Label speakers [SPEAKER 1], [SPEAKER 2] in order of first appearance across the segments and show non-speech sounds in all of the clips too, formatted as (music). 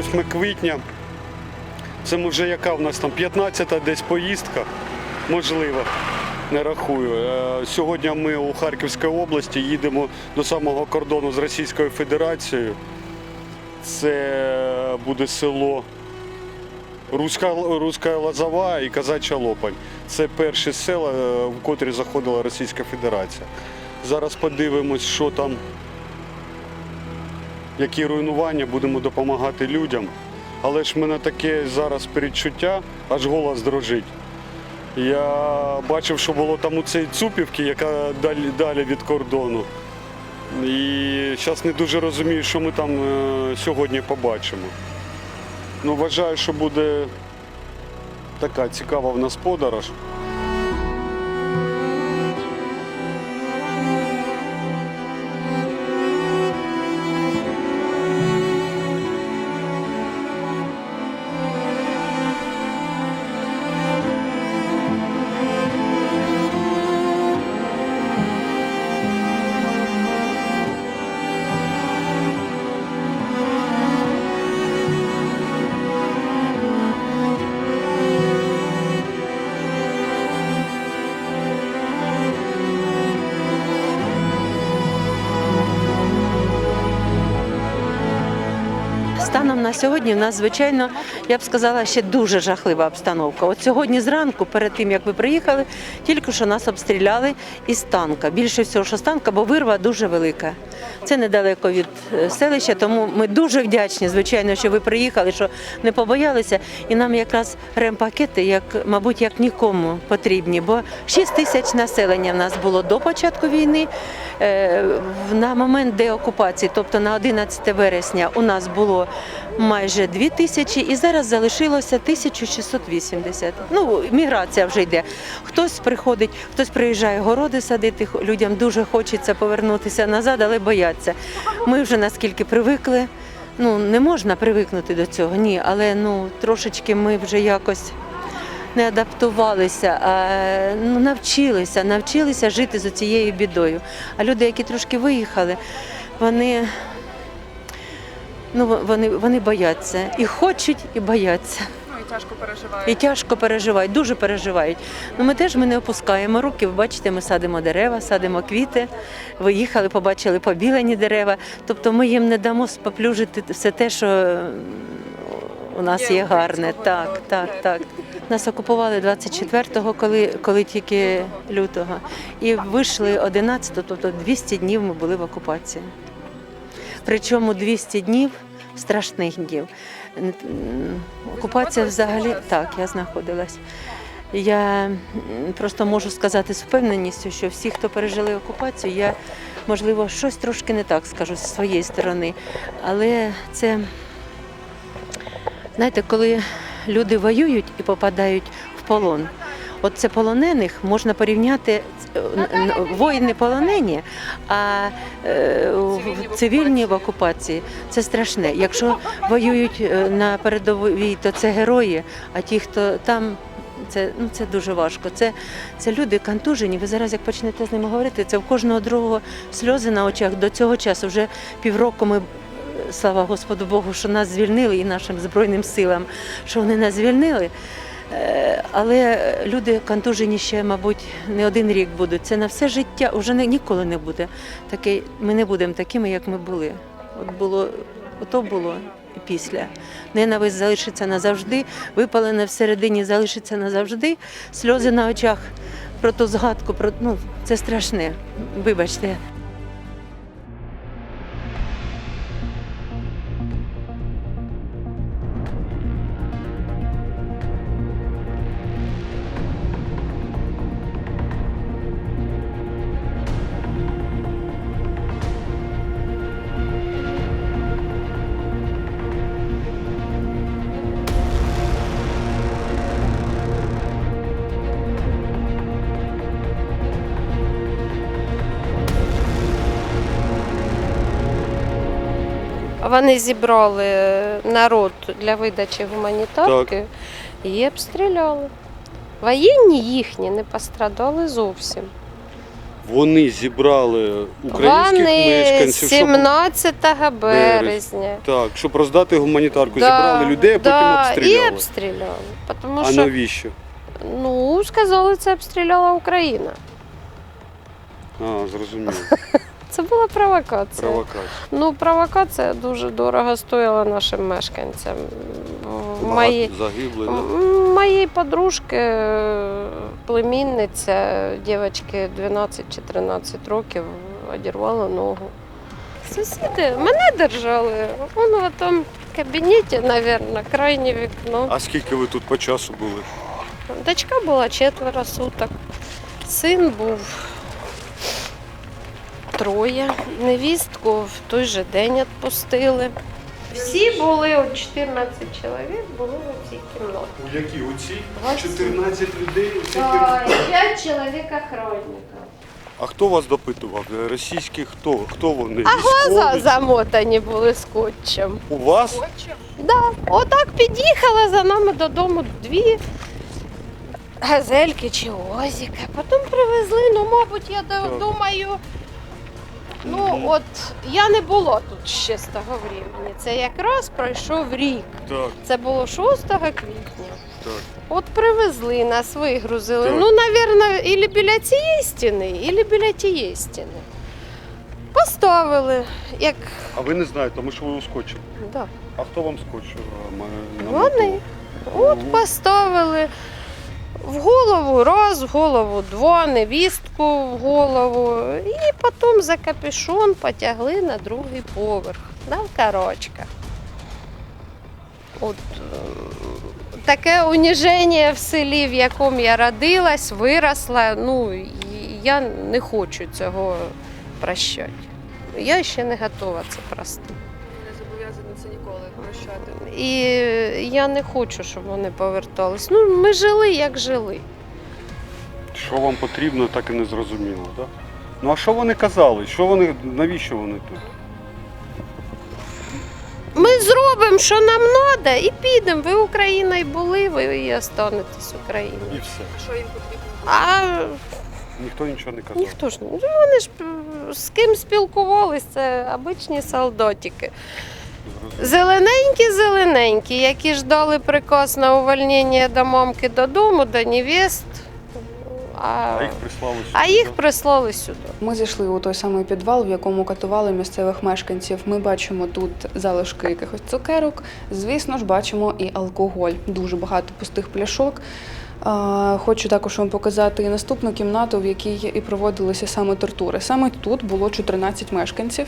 [SPEAKER 1] 8 квітня. Це ми вже яка в нас там 15-та десь поїздка, можливо, не рахую. Е, Сьогодні ми у Харківській області їдемо до самого кордону з Російською Федерацією. Це буде село Руська, Руська Лозова і Казача Лопань. Це перші села, е, в котрі заходила Російська Федерація. Зараз подивимось, що там, які руйнування, будемо допомагати людям. Але ж в мене таке зараз передчуття, аж голос дрожить. Я бачив, що було там у цій Цупівці, яка далі, далі від кордону. І зараз не дуже розумію, що ми там е, сьогодні побачимо. Ну, вважаю, що буде така цікава в нас подорож.
[SPEAKER 2] На сьогодні в нас, звичайно, я б сказала, ще дуже жахлива обстановка. От сьогодні зранку, перед тим як ви приїхали, тільки що нас обстріляли із танка. Більше всього, що з танка, бо вирва дуже велика. Це недалеко від е, селища, тому ми дуже вдячні, звичайно, що ви приїхали, що не побоялися. І нам якраз ремпакети, як, мабуть, як нікому потрібні, бо 6 тисяч населення в нас було до початку війни. Е, На момент деокупації, тобто на 11 вересня, у нас було майже 2 тисячі, і зараз залишилося 1680. Ну, міграція вже йде. Хтось приходить, хтось приїжджає городи садити. Людям дуже хочеться повернутися назад, але бояться. Ми вже наскільки привикли. Ну, не можна привикнути до цього, ні, але ну трошечки ми вже якось не адаптувалися, а ну, навчилися, навчилися жити з цією бідою. А люди, які трошки виїхали, вони, ну, вони, вони бояться. І хочуть, і бояться.
[SPEAKER 3] Тяжко переживають.
[SPEAKER 2] І тяжко переживають, дуже переживають. Ну, ми теж ми не опускаємо руки. Ви бачите, ми садимо дерева, садимо квіти. Виїхали, побачили побілені дерева. Тобто ми їм не дамо споплюжити все те, що у нас
[SPEAKER 3] Є
[SPEAKER 2] є гарне. Так, так.
[SPEAKER 3] так.
[SPEAKER 2] Нас окупували 24-го, коли, коли тільки лютого. І вийшли 11-го, тобто 200 днів ми були в окупації. Причому 200 днів страшних днів. Окупація взагалі так, я знаходилась. Я просто можу сказати з впевненістю, що всі, хто пережили окупацію, я можливо щось трошки не так скажу з своєї сторони. Але це, знаєте, коли люди воюють і попадають в полон. От це полонених можна порівняти е, н- н- воїни полонені, а е, цивільні в окупації це страшне. Якщо воюють е, на передовій, то це герої, а ті, хто там. Це ну це дуже важко. Це, це люди контужені. Ви зараз, як почнете з ними говорити, це в кожного другого сльози на очах. До цього часу вже півроку ми, слава Господу Богу, що нас звільнили і нашим Збройним силам, що вони нас звільнили. Е, Але люди контужені ще, мабуть, не один рік будуть. Це на все життя вже ніколи не буде. Таке, ми не будемо такими, як ми були. От було, ото було і після. Ненависть залишиться назавжди, випалене всередині залишиться назавжди. Сльози на очах про ту згадку, про ну це страшне. Вибачте.
[SPEAKER 4] Вони зібрали народ для видачі гуманітарки і обстріляли. Воєнні їхні не пострадали зовсім.
[SPEAKER 1] Вони зібрали українських
[SPEAKER 4] Вони
[SPEAKER 1] мешканців, щоб
[SPEAKER 4] 17 березня.
[SPEAKER 1] Так, щоб роздати гуманітарку,
[SPEAKER 4] Да,
[SPEAKER 1] зібрали людей, а потім
[SPEAKER 4] да,
[SPEAKER 1] обстріляли.
[SPEAKER 4] І обстріляли. Тому
[SPEAKER 1] А
[SPEAKER 4] що,
[SPEAKER 1] навіщо?
[SPEAKER 4] ну, сказали, це обстріляла Україна.
[SPEAKER 1] А, зрозуміло. (laughs)
[SPEAKER 4] Це була провокація.
[SPEAKER 1] Провокація.
[SPEAKER 4] Ну, провокація дуже дорого стоїла нашим мешканцям. Мої,
[SPEAKER 1] загибли, да?
[SPEAKER 4] моєї подружки, е, племінниця, дівчинки 12 чи 13 років, одірвала ногу. Сусіди мене держали. Вон в тому кабінеті, мабуть, крайнє вікно.
[SPEAKER 1] А скільки ви тут по часу були?
[SPEAKER 4] Дочка була четверо суток, син був троє, невістку в той же день відпустили. Всі були, от 14 чоловік були в цій кімнаті.
[SPEAKER 1] У які оці?
[SPEAKER 4] Оці.
[SPEAKER 1] 14 людей. у цій кімнаті?
[SPEAKER 4] і п'ять чоловік охранників.
[SPEAKER 1] А хто вас допитував? Російські хто? Хто вони?
[SPEAKER 4] А глаза замотані були скотчем.
[SPEAKER 1] У вас?
[SPEAKER 4] Да, отак під'їхала за нами додому дві газельки чи озіки. Потім привезли, ну, мабуть, я
[SPEAKER 1] Так.
[SPEAKER 4] думаю. Ну, от я не була тут ще з того времени. Це якраз пройшов рік.
[SPEAKER 1] Так,
[SPEAKER 4] Це було 6 квітня.
[SPEAKER 1] так.
[SPEAKER 4] От привезли нас, вигрузили.
[SPEAKER 1] Так.
[SPEAKER 4] Ну, мабуть, ілі біля цієї стіни, ілі біля тієї стіни. Поставили, як.
[SPEAKER 1] А ви не знаєте, тому що ви ускочили.
[SPEAKER 4] Да.
[SPEAKER 1] А хто вам скочив?
[SPEAKER 4] Вони. От поставили в голову раз, в голову два, невістку в голову. І потім за капюшон потягли на другий поверх, на карочках. От е, таке уніження в селі, в якому я родилась, виросла. Ну, я не хочу цього прощати. Я ще не готова це простити. І я не хочу, щоб вони повертались. Ну, ми жили, як жили.
[SPEAKER 1] Що вам потрібно, так і не зрозуміло, так? Ну а що вони казали? Що вони, навіщо вони тут?
[SPEAKER 4] Ми зробимо, що нам треба, і підемо. Ви Україною були, ви і останетесь
[SPEAKER 1] І
[SPEAKER 4] Україною.
[SPEAKER 1] все.
[SPEAKER 3] Що їм потрібно?
[SPEAKER 4] А
[SPEAKER 1] Ніхто нічого не казав.
[SPEAKER 4] ніхто ж не- ну, вони ж е, з ким спілкувалися, це обичні солдатики. Зелененькі, зелененькі, які ждали приказ на увольнення до мамки додому, до невест. А,
[SPEAKER 1] А їх прислали сюди.
[SPEAKER 4] а їх прислали сюди.
[SPEAKER 5] Ми зайшли у той самий підвал, в якому катували місцевих мешканців. Ми бачимо тут залишки якихось цукерок. Звісно ж, бачимо і алкоголь. Дуже багато пустих пляшок. А, Хочу також вам показати і наступну кімнату, в якій і проводилися саме тортури. Саме тут було 14 мешканців.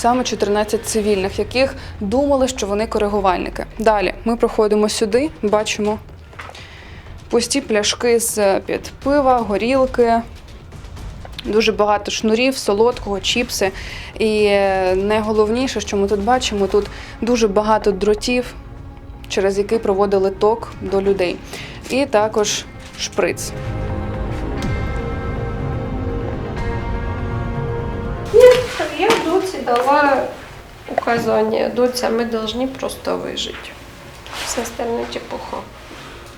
[SPEAKER 5] Саме 14 цивільних, яких думали, що вони коригувальники. Далі ми проходимо сюди, бачимо пусті пляшки з під пива, горілки, дуже багато шнурів, солодкого, чіпси. І е, найголовніше, що ми тут бачимо, тут дуже багато дротів, через які проводили ток до людей. І також шприц.
[SPEAKER 4] Дала указання. Доця, ми повинні просто вижити. Все остальне чепуха.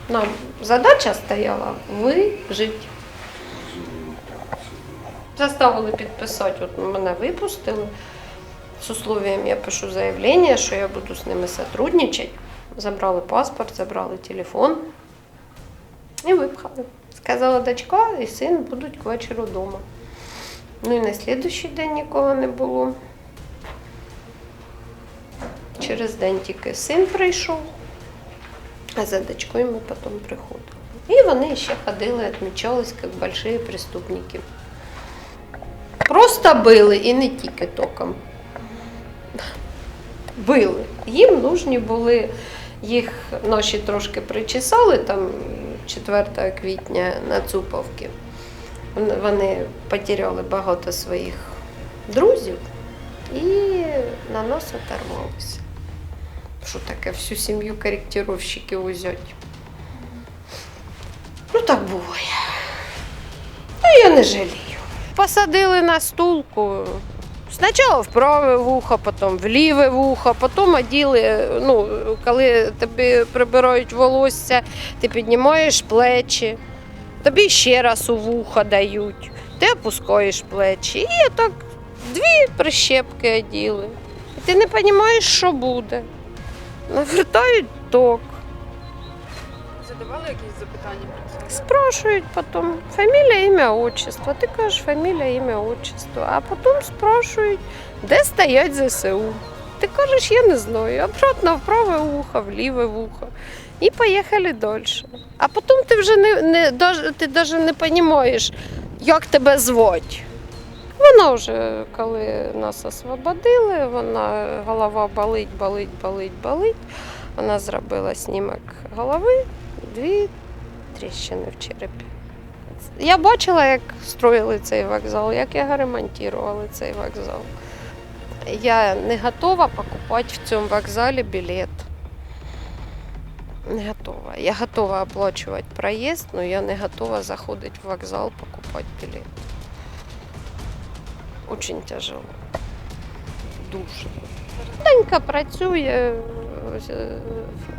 [SPEAKER 4] Нам задача стояла вижити. Заставили підписати, от мене випустили. З условием я пишу заявлення, що я буду з ними сотрудничати. Забрали паспорт, забрали телефон і випхали. Сказала дочка і син будуть к вечору вдома. Ну і на слідуючий день нікого не було. Через день тільки син прийшов, а за дочкою ми потім приходили. І вони ще ходили, відмічались як великі преступники. Просто били і не тільки током. Били. Їм нужні були, їх ночі трошки причесали там 4 квітня на Цуповки. Вони- потеряли багато своїх друзів і на нас оторвалися. Що таке всю сім'ю коректировщики узять? Ну так буває. Ну я не жалію. Посадили на стулку. Спочатку в праве вухо, потім в ліве вухо, потім оділи, ну, коли тобі прибирають волосся, ти піднімаєш плечі, тобі ще раз у вухо дають. ти опускаєш плечі. І так дві прищепки оділи. І ти не розумієш, що буде. Навертають ток.
[SPEAKER 3] Задавали якісь запитання?
[SPEAKER 4] Спрашивают потом фамилия, имя, отчество. Ти кажеш фамілія, ім'я, отчество. А потім спрашують, де стоять ЗСУ. Ти кажеш, я не знаю. Обратно в праве вухо, в ліве вухо. І поїхали далі. А потім ти вже не, не, ти навіть не розумієш, як тебе звуть. Вона вже, коли нас освободили, вона голова болить, болить, болить, болить. Вона зробила знімок голови, дві тріщини в черепі. Я бачила, як строїли цей вокзал, як його ремонтували цей вокзал. Я не готова покупати в цьому вокзалі білет. Не готова. Я готова оплачувати проїзд, але я не готова заходити в вокзал покупати білет. Очень тяжело. Дуже. Донька працює, е,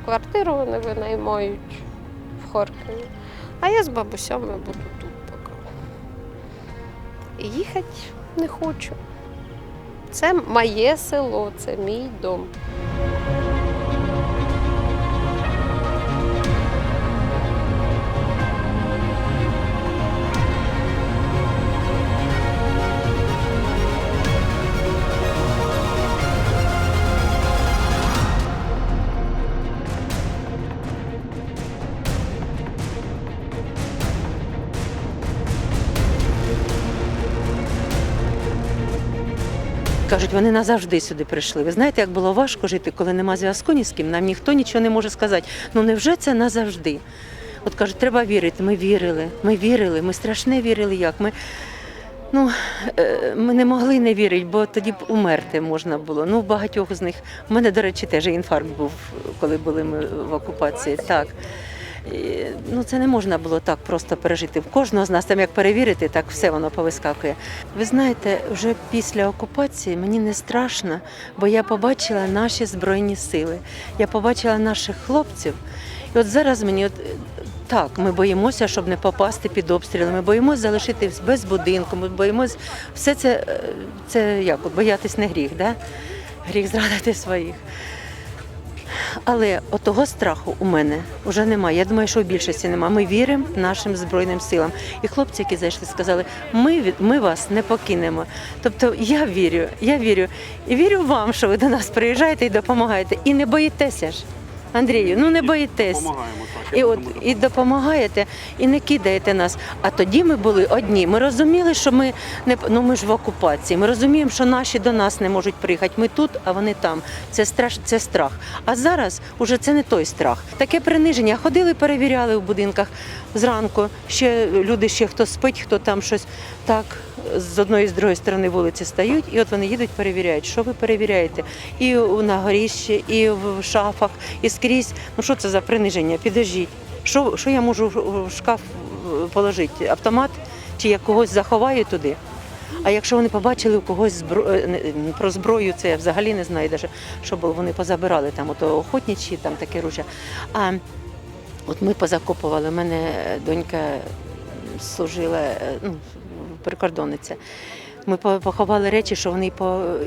[SPEAKER 4] квартиру вони винаймають в Харкові. А я з бабусями буду тут поки. І їхати не хочу. Це моє село, це мій дом.
[SPEAKER 2] Кажуть, вони назавжди сюди прийшли. Ви знаєте, як було важко жити, коли нема зв'язку ні з ким, нам ніхто нічого не може сказати. Ну невже це назавжди? От кажуть, треба вірити. Ми вірили, ми вірили, ми страшне вірили, як ми. Ну, е, ми не могли не вірити, бо тоді б умерти можна було. Ну, багатьох з них. У мене, до речі, теж інфаркт був, коли були ми в окупації. Так. Ну, це не можна було так просто пережити. В кожного з нас там як перевірити, так все воно повискакує. Ви знаєте, вже після окупації мені не страшно, бо я побачила наші збройні сили. Я побачила наших хлопців. І от зараз мені от так, ми боїмося, щоб не попасти під обстріли. Ми боїмося залишитись без будинку. Ми боїмося все це, е, це як боятись не гріх, да? гріх зрадити своїх. Але отого страху у мене вже немає. Я думаю, що у більшості немає. Ми віримо нашим збройним силам. І хлопці, які зайшли, сказали, ми ми вас не покинемо. Тобто я вірю, я вірю і вірю вам, що ви до нас приїжджаєте і допомагаєте. І не боїтеся ж. Андрію, ну не боїтесь.
[SPEAKER 1] Так.
[SPEAKER 2] І от і допомагаєте, і не кидаєте нас. А тоді ми були одні. Ми розуміли, що ми не ну ми ж в окупації. Ми розуміємо, що наші до нас не можуть приїхати. Ми тут, а вони там. Це страш, це страх. А зараз уже це не той страх. Таке приниження. Ходили, перевіряли в будинках зранку. Ще люди, ще хто спить, хто там щось так. З одної і з другої сторони вулиці стають, і от вони їдуть, перевіряють, що ви перевіряєте. І на горіщі, і в шафах, і скрізь. Ну що це за приниження? Підожіть. Що, що я можу в шкаф е, положити? Автомат? Чи я когось заховаю туди? А якщо вони побачили у когось збро... е, про зброю, це я взагалі не знаю, даже, що було, вони позабирали там ото охотничі, там таке ружя. А от ми позакопували, у мене донька служила е, ну, прикордонниця. Ми поховали речі, що вони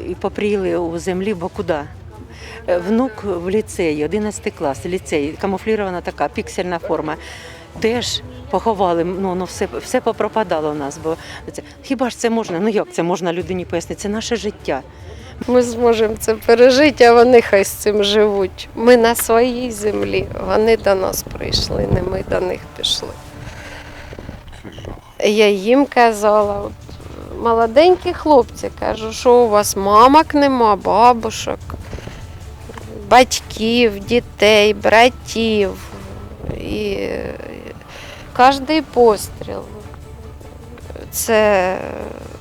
[SPEAKER 2] і попріли у землі, бо куди? Е, Внук в ліцеї, 11 клас, ліцей, камуфлірована така піксельна форма. Теж поховали, ну, ну все, все попропадало у нас. Бо це, хіба ж це можна? Ну як це можна людині пояснити? Це наше життя.
[SPEAKER 4] Ми зможемо це пережити, а вони хай з цим живуть. Ми на своїй землі. Вони до нас прийшли, не ми до них пішли. Я їм казала, от, молоденькі хлопці, кажу, що у вас мамок нема, бабушок, батьків, дітей, братів. І кожний постріл це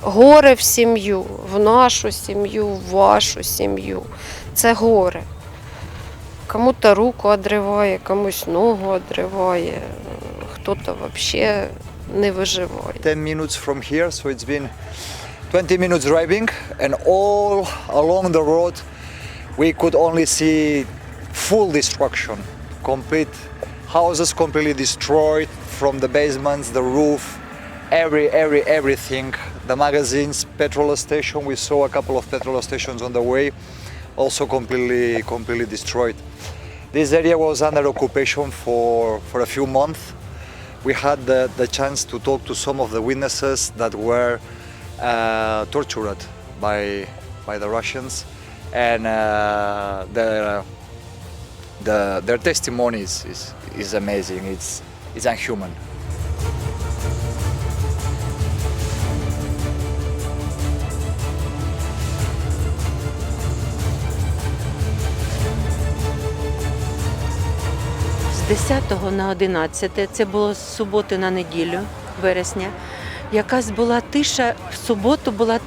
[SPEAKER 4] горе в сім'ю, в нашу сім'ю, в вашу сім'ю. Це горе. Кому-то руку одриває, комусь ногу одриває, хто-то взагалі не виживає.
[SPEAKER 6] 10 minutes from here, so it's been 20 minutes driving, and all along the road, we could only see full destruction. Complete houses completely destroyed from the basements, the roof, every, every, everything. The magazines, petrol station. We saw a couple of petrol stations on the way, also completely, completely destroyed. This area was under occupation for, for a few months. we had the, the chance to talk to some of the witnesses that were uh, tortured by, by the Russians, and uh, their, the, their testimonies is, is amazing. It's, it's unhuman.
[SPEAKER 2] 10 на 11, це було з суботи на неділю, вересня. Якась була тиша, в суботу була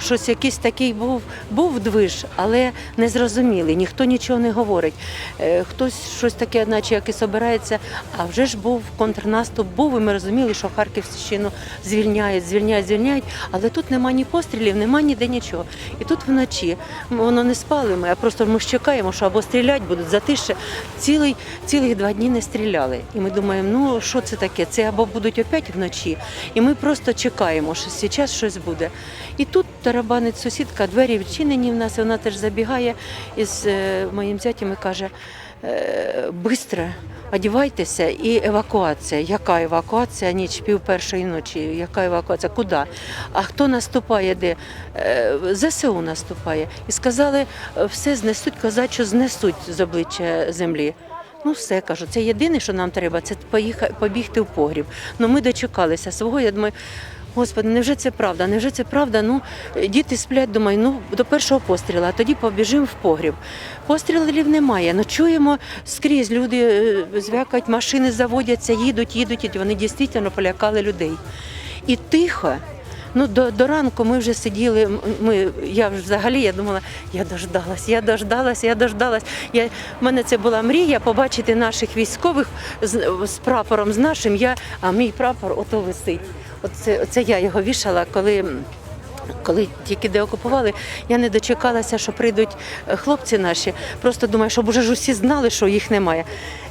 [SPEAKER 2] щось якийсь такий був, був движ, але незрозумілий, ніхто нічого не говорить. Е, Хтось щось таке, наче якось обирається, а вже ж був контрнаступ, був, і ми розуміли, що Харківщину звільняють, звільняють, звільняють, але тут нема ні пострілів, нема ніде нічого. І тут вночі воно не спали ми, а просто ми ж чекаємо, що або стріляти будуть затише. Цілий, цілих два дні не стріляли. І ми думаємо, ну що це таке? Це або будуть опять вночі. І ми просто чекаємо, що зараз щось буде. І тут тарабанить сусідка, двері відчинені в нас, вона теж забігає із е, моїм зятям і каже. «Е, Бистро одівайтеся і евакуація. Яка евакуація? Ніч пів першої ночі. Яка евакуація? Куди? А хто наступає? Де? Е, ЗСУ наступає. І сказали, все знесуть, козачу знесуть з обличчя землі. Ну, все кажу, це єдине, що нам треба, це побігти в погріб. Ну ми дочекалися свого. Я думаю, Господи, невже це правда? Невже це правда? Ну, діти сплять, думаю, ну до першого пострілу, а тоді побіжимо в погріб. Пострілів немає. Ну чуємо скрізь. Люди е, звякають, машини заводяться, їдуть, їдуть, і вони дійсно полякали людей. І тихо. Ну, до, до ранку ми вже сиділи. Ми, я взагалі я думала, я дождалась, я дождалась, я дождалась. Я, в мене це була мрія побачити наших військових з, з прапором з нашим. Я, а мій прапор ото висить. Оце, оце я його вішала, коли. Коли тільки деокупували, я не дочекалася, що прийдуть е, хлопці наші. Просто думаю, щоб уже ж усі знали, що їх немає.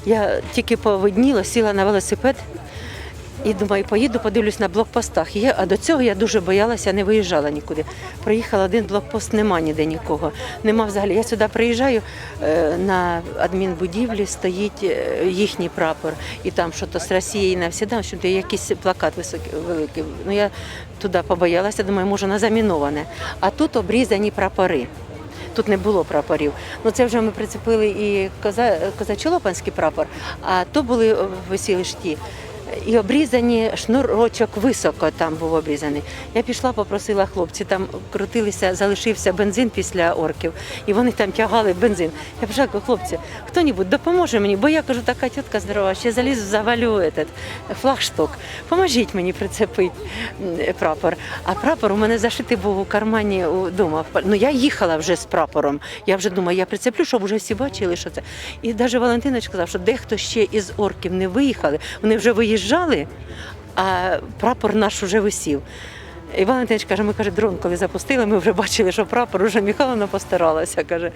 [SPEAKER 2] Я тільки повидніла, сіла на велосипед і думаю, поїду, подивлюсь на блокпостах. Я, а до цього я дуже боялася, не виїжджала нікуди. Приїхала один блокпост, нема ніде нікого. Нема взагалі. Я сюди приїжджаю, е, на адмінбудівлі стоїть е, їхній прапор, і там що то з Росією навсіда, що де якийсь плакат високий, великий. Ну я туди побоялася, думаю, може, вона заміноване. А тут обрізані прапори. Тут не було прапорів. Ну це вже ми прицепили і коза, козачолопанський прапор, а то були е, висіли ж ті. І обрізані шнурочок високо там був обрізаний. Я пішла, попросила хлопці, там крутилися, залишився бензин після орків, і вони там тягали бензин. Я пішла, кажу, хлопці, хто-небудь допоможе мені, бо я кажу, така тітка здорова, ще залізу, завалю этот флагшток. Поможіть мені прицепити прапор. А прапор у мене зашитий був у кармані вдома. Ну я їхала вже з прапором. Я вже думаю, я прицеплю, щоб вже всі бачили, що це. І навіть Валентиноч сказав, що дехто ще із орків не виїхали, вони вже виїжджали, а прапор наш вже висів. Іван Антонович каже, ми каже, дрон, коли запустили, ми вже бачили, що прапор уже Михайловна постаралася. каже.